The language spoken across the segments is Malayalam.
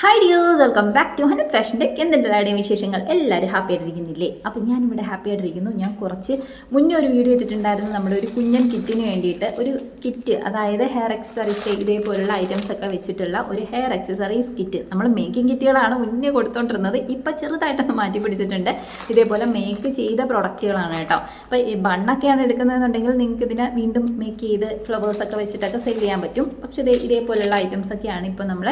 Hi dears welcome back to hundred fashion tech എന്തിന്റെ എല്ലാവരുടെയും വിശേഷങ്ങൾ? എല്ലാവരും ഹാപ്പി ആയിട്ടിരിക്കുന്നില്ലേ? അപ്പം ഞാനിവിടെ ഹാപ്പി ആയിട്ടിരിക്കുന്നു. ഞാൻ കുറച്ച് മുന്നേ ഒരു വീഡിയോ ഇട്ടിട്ടുണ്ടായിരുന്നു. നമ്മുടെ ഒരു കുഞ്ഞൻ കിറ്റിന് വേണ്ടിയിട്ട് ഒരു കിറ്റ് അതായത് ഹെയർ എക്സസറീസ് ഇതേപോലുള്ള ഐറ്റംസ് ഒക്കെ വെച്ചിട്ടുള്ള ഒരു ഹെയർ എക്സസറീസ് കിറ്റ് നമ്മൾ മേക്കിംഗ് കിറ്റുകളാണ് മുന്നേ കൊടുത്തോണ്ടിരുന്നത്. ഇപ്പം ചെറുതായിട്ടൊന്ന് മാറ്റി പിടിച്ചിട്ടുണ്ട്. ഇതേപോലെ മേക്ക് ചെയ്ത പ്രൊഡക്റ്റുകളാണ് കേട്ടോ. അപ്പോൾ ഈ ബണ്ണൊക്കെയാണ് എടുക്കുന്നതെന്നുണ്ടെങ്കിൽ നിങ്ങൾക്ക് ഇതിനെ വീണ്ടും മേക്ക് ചെയ്ത് ഫ്ലവേഴ്സൊക്കെ വെച്ചിട്ടൊക്കെ സെയിൽ ചെയ്യാൻ പറ്റും. പക്ഷേ ഇതേ ഇതേപോലുള്ള ഐറ്റംസ് ഒക്കെയാണ് ഇപ്പോൾ നമ്മൾ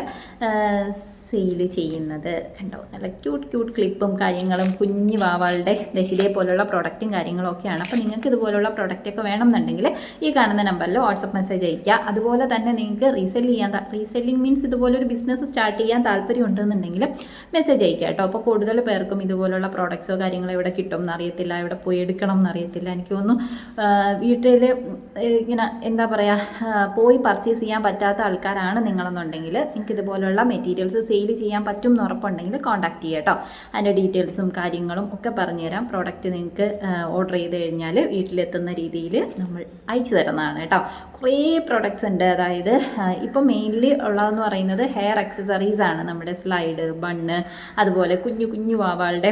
സെയിൽ ചെയ്യുന്നത് കണ്ടോ? നല്ല ക്യൂട്ട് ക്യൂട്ട് ക്ലിപ്പും കാര്യങ്ങളും കുഞ്ഞു വാവാളുടെ ദേ പോലുള്ള പ്രൊഡക്റ്റും കാര്യങ്ങളും ഒക്കെയാണ് അപ്പോൾ നിങ്ങൾക്ക് ഇതുപോലുള്ള പ്രൊഡക്റ്റ് ഒക്കെ വേണമെന്നുണ്ടെങ്കിൽ ഈ കാണുന്ന നമ്പറിൽ വാട്സപ്പ് മെസ്സേജ് അയയ്ക്കുക. അതുപോലെ തന്നെ നിങ്ങൾക്ക് റീസെൽ ചെയ്യാൻ റീസെല്ലിംഗ് മീൻസ് ഇതുപോലൊരു ബിസിനസ് സ്റ്റാർട്ട് ചെയ്യാൻ താല്പര്യം ഉണ്ടെന്നുണ്ടെങ്കിൽ മെസ്സേജ് അയയ്ക്കുക കേട്ടോ. അപ്പോൾ കൂടുതൽ പേർക്കും ഇതുപോലുള്ള പ്രോഡക്റ്റ്സോ കാര്യങ്ങളോ എവിടെ കിട്ടും എന്നറിയത്തില്ല. ഇവിടെ പോയി എടുക്കണം എന്നറിയത്തില്ല. എനിക്ക് തോന്നുന്നു വീട്ടിൽ ഇങ്ങനെ എന്താ പറയുക പോയി പർച്ചേസ് ചെയ്യാൻ പറ്റാത്ത ആൾക്കാരാണ് നിങ്ങളെന്നുണ്ടെങ്കിൽ നിങ്ങൾക്ക് ഇതുപോലുള്ള മെറ്റീരിയൽസ് സെയിൽ ചെയ്യാൻ പറ്റും എന്ന് ഉറപ്പുണ്ടെങ്കിൽ കോൺടാക്ട് ചെയ്യുക കേട്ടോ അതിന്റെ ഡീറ്റെയിൽസും കാര്യങ്ങളും ഒക്കെ പറഞ്ഞുതരാം. പ്രോഡക്റ്റ് നിങ്ങൾക്ക് ഓർഡർ ചെയ്ത് കഴിഞ്ഞാൽ വീട്ടിലെത്തുന്ന രീതിയിൽ നമ്മൾ അയച്ചു തരുന്നതാണ് കേട്ടോ കുറേ പ്രോഡക്റ്റ്സ് ഉണ്ട്. അതായത് ഇപ്പം മെയിൻലി ഉള്ളതെന്ന് പറയുന്നത് ഹെയർ അക്സസറീസ് ആണ്. നമ്മുടെ സ്ലൈഡ് ബണ്ണ് അതുപോലെ കുഞ്ഞു കുഞ്ഞു വാവാളുടെ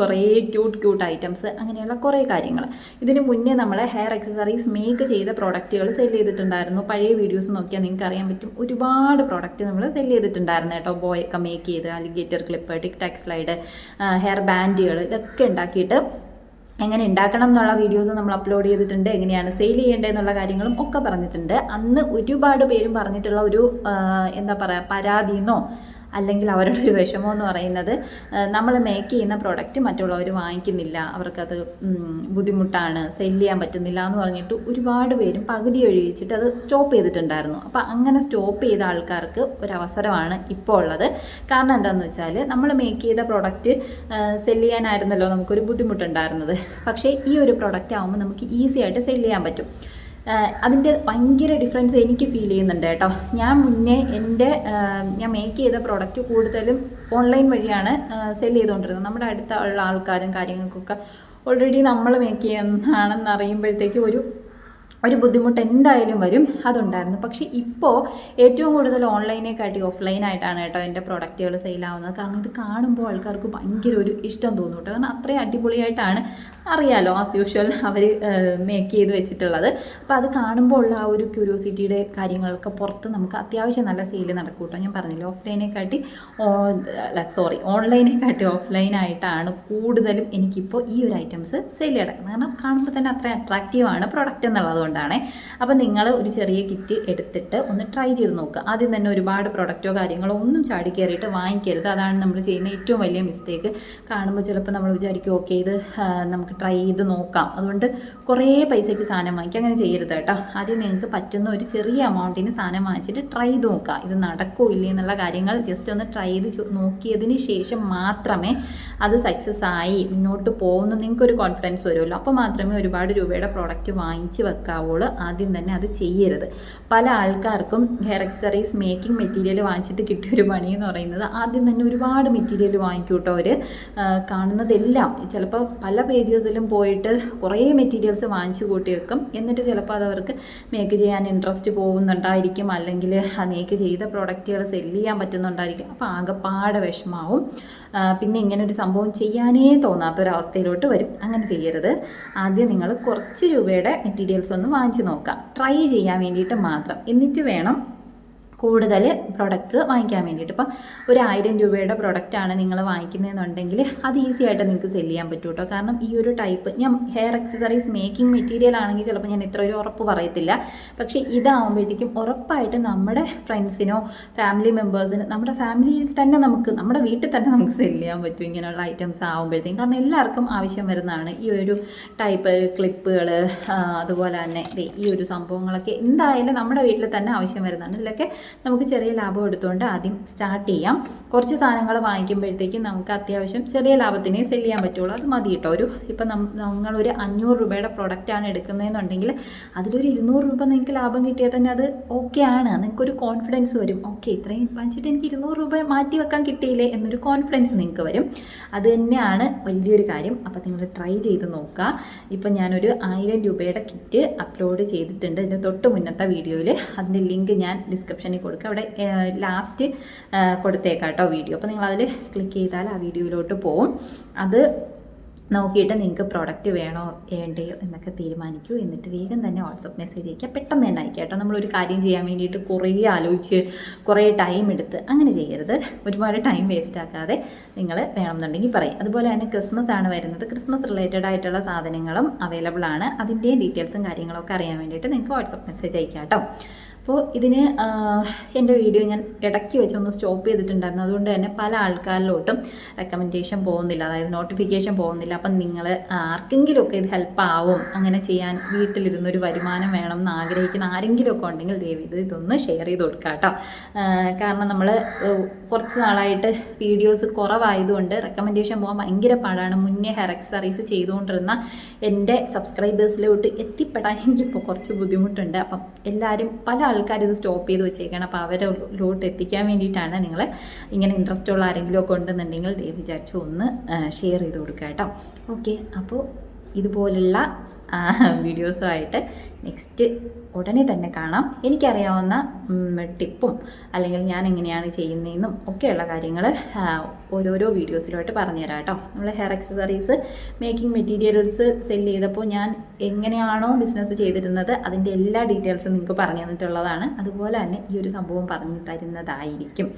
കുറേ ക്യൂട്ട് ക്യൂട്ട് ഐറ്റംസ് അങ്ങനെയുള്ള കുറേ കാര്യങ്ങൾ. ഇതിന് മുന്നേ നമ്മൾ ഹെയർ അക്സസറീസ് മേക്ക് ചെയ്ത പ്രോഡക്റ്റുകൾ സെൽ ചെയ്തിട്ടുണ്ടായിരുന്നു. പഴയ വീഡിയോസ് നോക്കിയാൽ നിങ്ങൾക്ക് അറിയാൻ പറ്റും. ഒരുപാട് പ്രോഡക്റ്റ് നമ്മൾ സെൽ ചെയ്തിട്ടുണ്ടായിരുന്നു കേട്ടോ ബോയ് ഒക്കെ മേക്ക് ചെയ്ത് alligator clip tic tac slide hair ബാൻഡുകൾ ഇതൊക്കെ ഉണ്ടാക്കിയിട്ട് എങ്ങനെ ഉണ്ടാക്കണം എന്നുള്ള വീഡിയോസ് നമ്മൾ അപ്ലോഡ് ചെയ്തിട്ടുണ്ട്. എങ്ങനെയാണ് സെയിൽ ചെയ്യേണ്ടത് എന്നുള്ള കാര്യങ്ങളും ഒക്കെ പറഞ്ഞിട്ടുണ്ട്. അന്ന് ഒരുപാട് പേരും പറഞ്ഞിട്ടുള്ള ഒരു എന്താ പറയുക പരാതിന്നോ അല്ലെങ്കിൽ അവരുടെ ഒരു വിഷമം എന്ന് പറയുന്നത് നമ്മൾ മേക്ക് ചെയ്യുന്ന പ്രോഡക്റ്റ് മറ്റുള്ളവർ വാങ്ങിക്കുന്നില്ല. അവർക്കത് ബുദ്ധിമുട്ടാണ് സെൽ ചെയ്യാൻ പറ്റുന്നില്ല എന്ന് പറഞ്ഞിട്ട് ഒരുപാട് പേരും പകുതി ഒഴിച്ചിട്ട് അത് സ്റ്റോപ്പ് ചെയ്തിട്ടുണ്ടായിരുന്നു. അപ്പോൾ അങ്ങനെ സ്റ്റോപ്പ് ചെയ്ത ആൾക്കാർക്ക് ഒരവസരമാണ് ഇപ്പോൾ ഉള്ളത്. കാരണം എന്താണെന്ന് വെച്ചാൽ നമ്മൾ മേക്ക് ചെയ്ത പ്രോഡക്റ്റ് സെൽ ചെയ്യാനായിരുന്നല്ലോ നമുക്കൊരു ബുദ്ധിമുട്ടുണ്ടായിരുന്നത്. പക്ഷേ ഈ ഒരു പ്രോഡക്റ്റ് ആകുമ്പോൾ നമുക്ക് ഈസി ആയിട്ട് സെൽ ചെയ്യാൻ പറ്റും. അതിന്റെ ഭയങ്കര ഡിഫറൻസ് എനിക്ക് ഫീൽ ചെയ്യുന്നുണ്ട് കേട്ടോ. ഞാൻ മുന്നേ എന്റെ ഞാൻ മേക്ക് ചെയ്ത പ്രോഡക്റ്റ് കൂടുതലും ഓൺലൈൻ വഴിയാണ് സെൽ ചെയ്തുകൊണ്ടിരുന്നത് നമ്മുടെ അടുത്ത ഉള്ള ആൾക്കാരും കാര്യങ്ങൾക്കൊക്കെ ഓൾറെഡി നമ്മൾ മേക്ക് ചെയ്യുന്നതാണെന്ന് അറിയുമ്പോഴത്തേക്ക് ഒരു ഒരു ബുദ്ധിമുട്ട് എന്തായാലും വരും. അതുണ്ടായിരുന്നു. പക്ഷേ ഇപ്പോൾ ഏറ്റവും കൂടുതൽ ഓൺലൈനെക്കാട്ടി ഓഫ്ലൈനായിട്ടാണ് കേട്ടോ എന്റെ പ്രൊഡക്റ്റുകൾ സെയിലാവുന്നത് കാരണം ഇത് കാണുമ്പോൾ ആൾക്കാർക്ക് ഭയങ്കര ഒരു ഇഷ്ടം തോന്നും കേട്ടോ. കാരണം അത്രയും അടിപൊളിയായിട്ടാണ് അറിയാലോ ആസ് യൂഷ്വൽ അവർ മേക്ക് ചെയ്ത് വെച്ചിട്ടുള്ളത്. അപ്പോൾ അത് കാണുമ്പോൾ ഉള്ള ആ ഒരു ക്യൂരിയോസിറ്റിയുടെ കാര്യങ്ങളൊക്കെ പുറത്ത് നമുക്ക് അത്യാവശ്യം നല്ല സെയിൽ നടക്കും കേട്ടോ ഞാൻ പറഞ്ഞില്ല ഓഫ്ലൈനെക്കാട്ടി അല്ല സോറി ഓൺലൈനെക്കാട്ടി ഓഫ്ലൈനായിട്ടാണ് കൂടുതലും എനിക്കിപ്പോൾ ഈ ഒരു ഐറ്റംസ് സെയിൽ കിടക്കുന്നത് കാരണം കാണുമ്പോൾ തന്നെ അത്ര അട്രാക്റ്റീവാണ് പ്രൊഡക്റ്റ് എന്നുള്ളത് കൊണ്ടാണ്. അപ്പോൾ നിങ്ങൾ ഒരു ചെറിയ കിറ്റ് എടുത്തിട്ട് ഒന്ന് ട്രൈ ചെയ്ത് നോക്കുക ആദ്യം തന്നെ ഒരുപാട് പ്രൊഡക്റ്റോ കാര്യങ്ങളോ ഒന്നും ചാടി കയറിയിട്ട് വാങ്ങിക്കരുത്. അതാണ് നമ്മൾ ചെയ്യുന്ന ഏറ്റവും വലിയ മിസ്റ്റേക്ക് കാണുമ്പോൾ ചിലപ്പോൾ നമ്മൾ വിചാരിക്കും ഓക്കെ ഇത് നമുക്ക് ട്രൈ ചെയ്ത് നോക്കാം. അതുകൊണ്ട് കുറേ പൈസയ്ക്ക് സാധനം വാങ്ങിക്കുക അങ്ങനെ ചെയ്യരുത് കേട്ടോ. ആദ്യം നിങ്ങൾക്ക് പറ്റുന്ന ഒരു ചെറിയ എമൗണ്ടിന് സാധനം വാങ്ങിച്ചിട്ട് ട്രൈ ചെയ്ത് നോക്കുക ഇത് നടക്കോ ഇല്ലേ എന്നുള്ള കാര്യങ്ങൾ ജസ്റ്റ് ഒന്ന് ട്രൈ ചെയ്ത് നോക്കിയതിന് ശേഷം മാത്രമേ അത് സക്സസ് ആയി മുന്നോട്ട് പോകുന്ന നിങ്ങൾക്കൊരു കോൺഫിഡൻസ് വരുമല്ലോ. അപ്പോൾ മാത്രമേ ഒരുപാട് രൂപയുടെ പ്രോഡക്റ്റ് വാങ്ങിച്ച് വെക്കാവുള്ളൂ. ആദ്യം തന്നെ അത് ചെയ്യരുത്. പല ആൾക്കാർക്കും ഹെയർ എക്സറീസ് മേക്കിംഗ് മെറ്റീരിയൽ വാങ്ങിച്ചിട്ട് കിട്ടിയ ഒരു പണി എന്ന് പറയുന്നത് ആദ്യം തന്നെ ഒരുപാട് മെറ്റീരിയൽ വാങ്ങിക്കൂട്ടോ അവർ കാണുന്നതെല്ലാം. ചിലപ്പോൾ പല പേജസിലും പോയിട്ട് കുറേ മെറ്റീരിയൽസ് വാങ്ങിച്ചു കൂട്ടി വെക്കും. എന്നിട്ട് ചിലപ്പോൾ അത് അവർക്ക് മേക്ക് ചെയ്യാൻ ഇൻട്രസ്റ്റ് പോകുന്നുണ്ടായിരിക്കും. അല്ലെങ്കിൽ ആ മേക്ക് ചെയ്ത പ്രോഡക്റ്റുകൾ സെല്ല് ചെയ്യാൻ പറ്റുന്നുണ്ടായിരിക്കും. അപ്പോൾ ആകെപ്പാടെ വിഷമാവും. പിന്നെ ഇങ്ങനെ ഒരു സംഭവം ചെയ്യാനേ തോന്നാത്തൊരവസ്ഥയിലോട്ട് വരും. അങ്ങനെ ചെയ്യരുത്. ആദ്യം നിങ്ങൾ കുറച്ച് രൂപയുടെ മെറ്റീരിയൽസ് ഒന്ന് വാങ്ങിച്ചു നോക്കാം ട്രൈ ചെയ്യാൻ വേണ്ടിയിട്ട് മാത്രം. എന്നിട്ട് വേണം കൂടുതൽ പ്രൊഡക്റ്റ്സ് വാങ്ങിക്കാൻ വേണ്ടിയിട്ട്. ഇപ്പം ഒരു ആയിരം രൂപയുടെ പ്രൊഡക്റ്റാണ് നിങ്ങൾ വാങ്ങിക്കുന്നതെന്നുണ്ടെങ്കിൽ അത് ഈസി ആയിട്ട് നിങ്ങൾക്ക് സെൽ ചെയ്യാൻ പറ്റും കേട്ടോ കാരണം ഈ ഒരു ടൈപ്പ് ഞാൻ ഹെയർ അക്സസറീസ് മേക്കിംഗ് മെറ്റീരിയൽ ആണെങ്കിൽ ചിലപ്പോൾ ഞാൻ ഇത്ര ഒരു ഉറപ്പ് പറയത്തില്ല. പക്ഷേ ഇതാവുമ്പോഴത്തേക്കും ഉറപ്പായിട്ട് നമ്മുടെ ഫ്രണ്ട്സിനോ ഫാമിലി മെമ്പേഴ്സിന് നമ്മുടെ ഫാമിലിയിൽ തന്നെ നമുക്ക് നമ്മുടെ വീട്ടിൽ തന്നെ നമുക്ക് സെൽ ചെയ്യാൻ പറ്റും ഇങ്ങനെയുള്ള ഐറ്റംസ് ആകുമ്പോഴത്തേക്കും കാരണം എല്ലാവർക്കും ആവശ്യം വരുന്നതാണ് ഈ ഒരു ടൈപ്പ് ക്ലിപ്പുകൾ അതുപോലെ തന്നെ ഈ ഒരു സംഭവങ്ങളൊക്കെ. എന്തായാലും നമ്മുടെ വീട്ടിൽ തന്നെ ആവശ്യം വരുന്നതാണ്. ഇതിലൊക്കെ നമുക്ക് ചെറിയ ലാഭം എടുത്തുകൊണ്ട് ആദ്യം സ്റ്റാർട്ട് ചെയ്യാം. കുറച്ച് സാധനങ്ങൾ വാങ്ങിക്കുമ്പോഴത്തേക്കും നമുക്ക് അത്യാവശ്യം ചെറിയ ലാഭത്തിനെ സെൽ ചെയ്യാൻ പറ്റുള്ളൂ. അത് മതി കേട്ടോ. ഒരു ഇപ്പം നിങ്ങളൊരു അഞ്ഞൂറ് രൂപയുടെ പ്രൊഡക്റ്റാണ് എടുക്കുന്നതെന്നുണ്ടെങ്കിൽ അതിലൊരു ഇരുന്നൂറ് രൂപ നിങ്ങൾക്ക് ലാഭം കിട്ടിയാൽ തന്നെ അത് ഓക്കെ ആണ്. നിങ്ങൾക്കൊരു കോൺഫിഡൻസ് വരും. ഓക്കെ ഇത്രയും വാങ്ങിച്ചിട്ട് എനിക്ക് ഇരുന്നൂറ് രൂപ മാറ്റി വെക്കാൻ കിട്ടിയില്ലേ എന്നൊരു കോൺഫിഡൻസ് നിങ്ങൾക്ക് വരും. അത് തന്നെയാണ് വലിയൊരു കാര്യം. അപ്പോൾ നിങ്ങൾ ട്രൈ ചെയ്ത് നോക്കുക. ഇപ്പം ഞാനൊരു ആയിരം രൂപയുടെ കിറ്റ് അപ്ലോഡ് ചെയ്തിട്ടുണ്ട്. ഇതിന്റെ തൊട്ട് മുന്നത്തെ വീഡിയോയിൽ അതിന്റെ ലിങ്ക് ഞാൻ ഡിസ്ക്രിപ്ഷനിൽ കൊടുക്കുക. അവിടെ ലാസ്റ്റ് കൊടുത്തേക്കാം കേട്ടോ വീഡിയോ അപ്പോൾ നിങ്ങൾ അതിൽ ക്ലിക്ക് ചെയ്താൽ ആ വീഡിയോയിലോട്ട് പോവും. അത് നോക്കിയിട്ട് നിങ്ങൾക്ക് പ്രോഡക്റ്റ് വേണോ വേണ്ടയോ എന്നൊക്കെ തീരുമാനിക്കൂ. എന്നിട്ട് വേഗം തന്നെ വാട്സപ്പ് മെസ്സേജ് അയക്കുക. പെട്ടെന്ന് തന്നെ അയക്കുക കേട്ടോ. നമ്മളൊരു കാര്യം ചെയ്യാൻ വേണ്ടിയിട്ട് കുറേ ആലോചിച്ച് കുറേ ടൈം എടുത്ത് അങ്ങനെ ചെയ്യരുത്. ഒരുപാട് ടൈം വേസ്റ്റ് ആക്കാതെ നിങ്ങൾ വേണമെന്നുണ്ടെങ്കിൽ പറയും. അതുപോലെ തന്നെ ക്രിസ്മസ് ആണ് വരുന്നത്. ക്രിസ്മസ് റിലേറ്റഡ് ആയിട്ടുള്ള സാധനങ്ങളും അവൈലബിൾ ആണ്. അതിന്റെയും ഡീറ്റെയിൽസും കാര്യങ്ങളൊക്കെ അറിയാൻ വേണ്ടിയിട്ട് നിങ്ങൾക്ക് വാട്സപ്പ് മെസ്സേജ് അയക്കാം കേട്ടോ. അപ്പോൾ ഇതിന് എന്റെ വീഡിയോ ഞാൻ ഇടയ്ക്ക് വെച്ച് ഒന്ന് സ്റ്റോപ്പ് ചെയ്തിട്ടുണ്ടായിരുന്നു. അതുകൊണ്ട് തന്നെ പല ആൾക്കാരിലോട്ടും റെക്കമെൻഡേഷൻ പോകുന്നില്ല. അതായത് നോട്ടിഫിക്കേഷൻ പോകുന്നില്ല. അപ്പം നിങ്ങൾ ആർക്കെങ്കിലുമൊക്കെ ഇത് ഹെൽപ്പ് ആവും. അങ്ങനെ ചെയ്യാൻ വീട്ടിലിരുന്നൊരു വരുമാനം വേണം എന്ന് ആഗ്രഹിക്കുന്ന ആരെങ്കിലുമൊക്കെ ഉണ്ടെങ്കിൽ ദയവ് ഇത് ഇതൊന്ന് ഷെയർ ചെയ്ത് കൊടുക്കുക കേട്ടോ. കാരണം നമ്മൾ കുറച്ച് നാളായിട്ട് വീഡിയോസ് കുറവായതുകൊണ്ട് റെക്കമെൻഡേഷൻ പോകാൻ ഭയങ്കര പാടാണ്. മുന്നേ ഹെയർ എക്സറൈസ് ചെയ്തുകൊണ്ടിരുന്ന എന്റെ സബ്സ്ക്രൈബേഴ്സിലോട്ട് എത്തിപ്പെടാൻ എനിക്കിപ്പോൾ കുറച്ച് ബുദ്ധിമുട്ടുണ്ട്. അപ്പം എല്ലാവരും പല ആൾക്കാരും ഇത് സ്റ്റോപ്പ് ചെയ്ത് വെച്ചേക്കണം. അപ്പോൾ അവരിലോട്ട് എത്തിക്കാൻ വേണ്ടിയിട്ടാണ് നിങ്ങൾ ഇങ്ങനെ ഇൻട്രസ്റ്റ് ഉള്ള ആരെങ്കിലും ഒക്കെ ഉണ്ടെന്നുണ്ടെങ്കിൽ ദയവ് വിചാരിച്ചു ഒന്ന് ഷെയർ ചെയ്ത് കൊടുക്കുക കേട്ടോ. ഓക്കെ അപ്പോൾ ഇതുപോലുള്ള വീഡിയോസുമായിട്ട് നെക്സ്റ്റ് ഉടനെ തന്നെ കാണാം. എനിക്കറിയാവുന്ന ടിപ്പും അല്ലെങ്കിൽ ഞാൻ എങ്ങനെയാണ് ചെയ്യുന്നതെന്നും ഒക്കെയുള്ള കാര്യങ്ങൾ ഓരോരോ വീഡിയോസിലോട്ട് പറഞ്ഞുതരാം കേട്ടോ. നമ്മൾ hair accessories making materials sell ചെയ്തപ്പോൾ ഞാൻ എങ്ങനെയാണോ ബിസിനസ് ചെയ്തിരുന്നത് അതിന്റെ എല്ലാ ഡീറ്റെയിൽസും നിങ്ങൾക്ക് പറഞ്ഞു തന്നിട്ടുള്ളതാണ് അതുപോലെ തന്നെ ഈ ഒരു സംഭവം പറഞ്ഞു തരുന്നതായിരിക്കും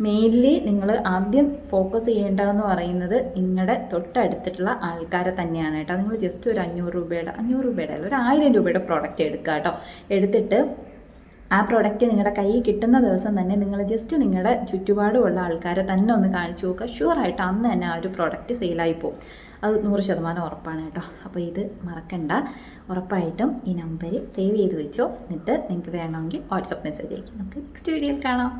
മെയിൻലി നിങ്ങൾ ആദ്യം ഫോക്കസ് ചെയ്യേണ്ടതെന്ന് പറയുന്നത് നിങ്ങളുടെ തൊട്ടടുത്തിട്ടുള്ള ആൾക്കാരെ തന്നെയാണ് കേട്ടോ. നിങ്ങൾ ജസ്റ്റ് ഒരു അഞ്ഞൂറ് രൂപയുടെ അഞ്ഞൂറ് രൂപയുടെ അല്ല ഒരു ആയിരം രൂപയുടെ പ്രോഡക്റ്റ് എടുക്കുക കേട്ടോ. എടുത്തിട്ട് ആ പ്രോഡക്റ്റ് നിങ്ങളുടെ കയ്യിൽ കിട്ടുന്ന ദിവസം തന്നെ നിങ്ങൾ ജസ്റ്റ് നിങ്ങളുടെ ചുറ്റുപാടുമുള്ള ആൾക്കാരെ തന്നെ ഒന്ന് കാണിച്ചു നോക്കുക. ഷുവറായിട്ട് അന്ന് തന്നെ ആ ഒരു പ്രോഡക്റ്റ് സെയിലായി പോകും അത് നൂറ് ശതമാനം ഉറപ്പാണ് കേട്ടോ. അപ്പോൾ ഇത് മറക്കണ്ട. ഉറപ്പായിട്ടും ഈ നമ്പർ സേവ് ചെയ്ത് വെച്ചോ. എന്നിട്ട് നിങ്ങൾക്ക് വേണമെങ്കിൽ വാട്സപ്പ് മെസ്സേജ് അയക്കും. നമുക്ക് നെക്സ്റ്റ് വീഡിയോയിൽ കാണാം.